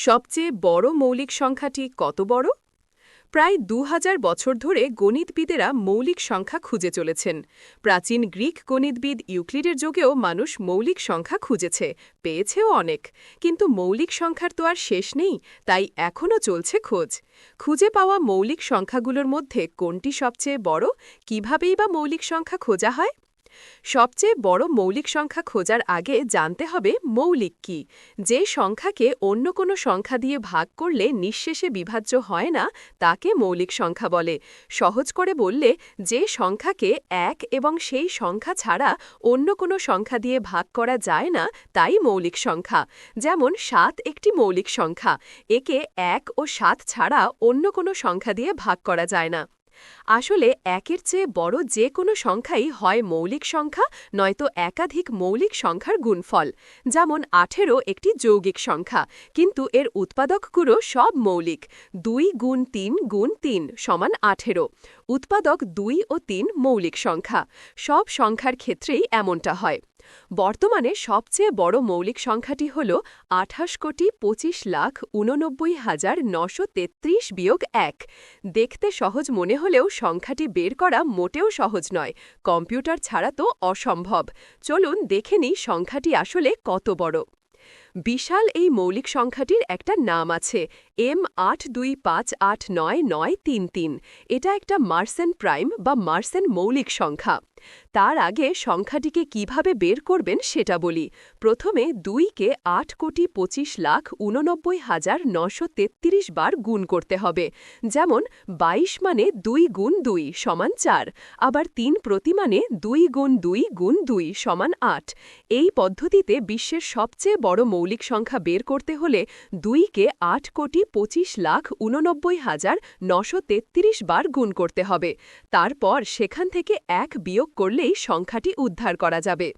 সবচেয়ে বড় মৌলিক সংখ্যাটি কত বড়? প্রায় দু হাজার বছর ধরে গণিতবিদেরা মৌলিক সংখ্যা খুঁজে চলেছেন। প্রাচীন গ্রিক গণিতবিদ ইউক্লিডের যুগেও মানুষ মৌলিক সংখ্যা খুঁজেছে, পেয়েছেও অনেক। কিন্তু মৌলিক সংখ্যার তো আর শেষ নেই, তাই এখনও চলছে খোঁজ। খুঁজে পাওয়া মৌলিক সংখ্যাগুলোর মধ্যে কোনটি সবচেয়ে বড়? কিভাবেই বা মৌলিক সংখ্যা খোঁজা হয়? সবচেয়ে বড় মৌলিক সংখ্যা খোঁজার আগে জানতে হবে মৌলিক কি, যে সংখ্যাকে অন্য কোনো সংখ্যা দিয়ে ভাগ করলে নিঃশেষে বিভাজ্য হয় না, তাকে মৌলিক সংখ্যা বলে। সহজ করে বললে, যে সংখ্যাকে এক এবং সেই সংখ্যা ছাড়া অন্য কোনো সংখ্যা দিয়ে ভাগ করা যায় না, তাই মৌলিক সংখ্যা। যেমন, সাত একটি মৌলিক সংখ্যা। একে এক ও সাত ছাড়া অন্য কোনো সংখ্যা দিয়ে ভাগ করা যায় না। আসলে একের চেয়ে বড় যে কোনো সংখ্যাই হয় মৌলিক সংখ্যা, নয়তো একাধিক মৌলিক সংখ্যার গুণফল। যেমন আঠেরো একটি যৌগিক সংখ্যা, কিন্তু এর উৎপাদকগুলো সব মৌলিক। দুই গুণ তিন গুণ তিন সমান আঠেরো। উৎপাদক দুই ও তিন মৌলিক সংখ্যা। সব সংখ্যার ক্ষেত্রেই এমনটা হয়। বর্তমানে সবচেয়ে বড় মৌলিক সংখ্যাটি হল আঠাশ কোটি পঁচিশ লাখ উননব্বই হাজার নশো তেত্রিশ বিয়োগ এক। দেখতে সহজ মনে হলেও সংখ্যাটি বের করা মোটেও সহজ নয়, কম্পিউটার ছাড়া তো অসম্ভব। চলুন দেখে নিই সংখ্যাটি আসলে কত বড়। বিশাল এই মৌলিক সংখ্যাটির একটা নাম আছে, এম আট দুই পাঁচ আট নয় নয় তিন তিন। এটা একটা মার্সেন প্রাইম বা মার্সেন মৌলিক সংখ্যা। তার আগে সংখ্যাটিকে কীভাবে বের করবেন সেটা বলি। প্রথমে দুইকে আট কোটি পঁচিশ লাখ উননব্বই হাজার নশো তেত্রিশ বার গুণ করতে হবে। যেমন ২২ মানে দুই গুণ দুই সমান চার, আবার তিন প্রতি মানে দুই গুণ দুই গুণ দুই সমান আট। এই পদ্ধতিতে বিশ্বের সবচেয়ে বড় মৌলিক সংখ্যা বের করতে হলে দুইকে আট কোটি পঁচিশ লাখ উননব্বই হাজার নশো বার গুণ করতে হবে। তারপর সেখান থেকে এক বিয়োগ করলেই সংখ্যাটি উদ্ধার করা যাবে।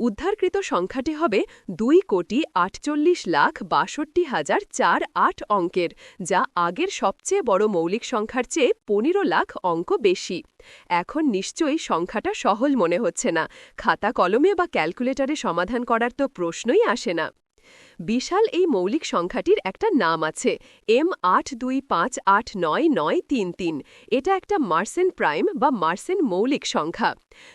উদ্ধারকৃত সংখ্যাটি হবে দুই কোটি আটচল্লিশ লাখ বাষট্টি হাজার চার আট অঙ্কের, যা আগের সবচেয়ে বড় মৌলিক সংখ্যার চেয়ে পনেরো লাখ অঙ্ক বেশি। এখন নিশ্চয়ই সংখ্যাটা সহল মনে হচ্ছে না। খাতা কলমে বা ক্যালকুলেটরে সমাধান করার তো প্রশ্নই আসে না। বিশাল এই মৌলিক সংখ্যাটির একটা নাম আছে, এম আট দুই পাঁচ আট নয় নয় তিন তিন। এটা একটা মার্সেন প্রাইম বা মার্সেন মৌলিক সংখ্যা।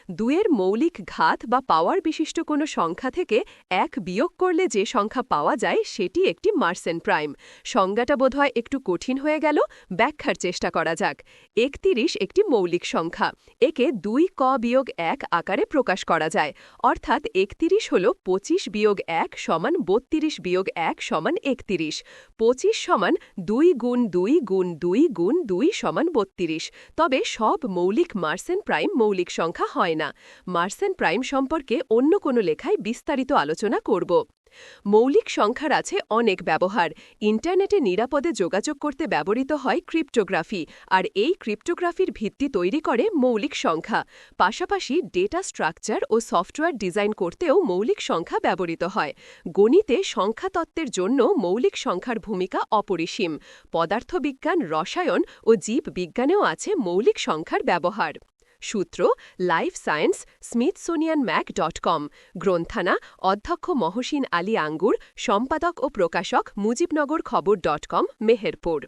দুয়ের মৌলিক ঘাত বা পাওয়ার বিশিষ্ট কোনো সংখ্যা থেকে এক বিয়োগ করলে যে সংখ্যা পাওয়া যায়, সেটি একটি মার্সেন প্রাইম। সংজ্ঞাটা বোধহয় একটু কঠিন হয়ে গেল, ব্যাখ্যার চেষ্টা করা যাক। একতিরিশ একটি মৌলিক সংখ্যা, একে দুই ক বিয়োগ এক আকারে প্রকাশ করা যায়। অর্থাৎ একতিরিশ হল পঁচিশ বিয়োগ এক সমান বত্রিশ বিয়োগ এক সমান একত্রিশ। পঁচিশ সমান দুই গুণ দুই গুণ দুই গুণ দুই সমান বত্রিশ। তবে সব মৌলিক মার্সেন প্রাইম মৌলিক সংখ্যা হয় না। মার্সেন প্রাইম সম্পর্কে অন্য কোনো লেখায় বিস্তারিত আলোচনা করব। মৌলিক সংখ্যার আছে অনেক ব্যবহার। ইন্টারনেটে নিরাপদে যোগাযোগ করতে ব্যবহৃত হয় ক্রিপ্টোগ্রাফি, আর এই ক্রিপ্টোগ্রাফির ভিত্তি তৈরি করে মৌলিক সংখ্যা। পাশাপাশি ডেটা স্ট্রাকচার ও সফটওয়্যার ডিজাইন করতেও মৌলিক সংখ্যা ব্যবহৃত হয়। গণিতে সংখ্যাতত্ত্বের জন্য মৌলিক সংখ্যার ভূমিকা অপরিসীম। পদার্থবিজ্ঞান, রসায়ন ও জীব বিজ্ঞানেও আছে মৌলিক সংখ্যার ব্যবহার। সূত্র life science Smithsonian mag dot com গ্রন্থানা অধ্যক্ষ মহসিন আলী আঙ্গুর, সম্পাদক ও প্রকাশক মুজিবনগর খবর ডট কম, মেহেরপুর।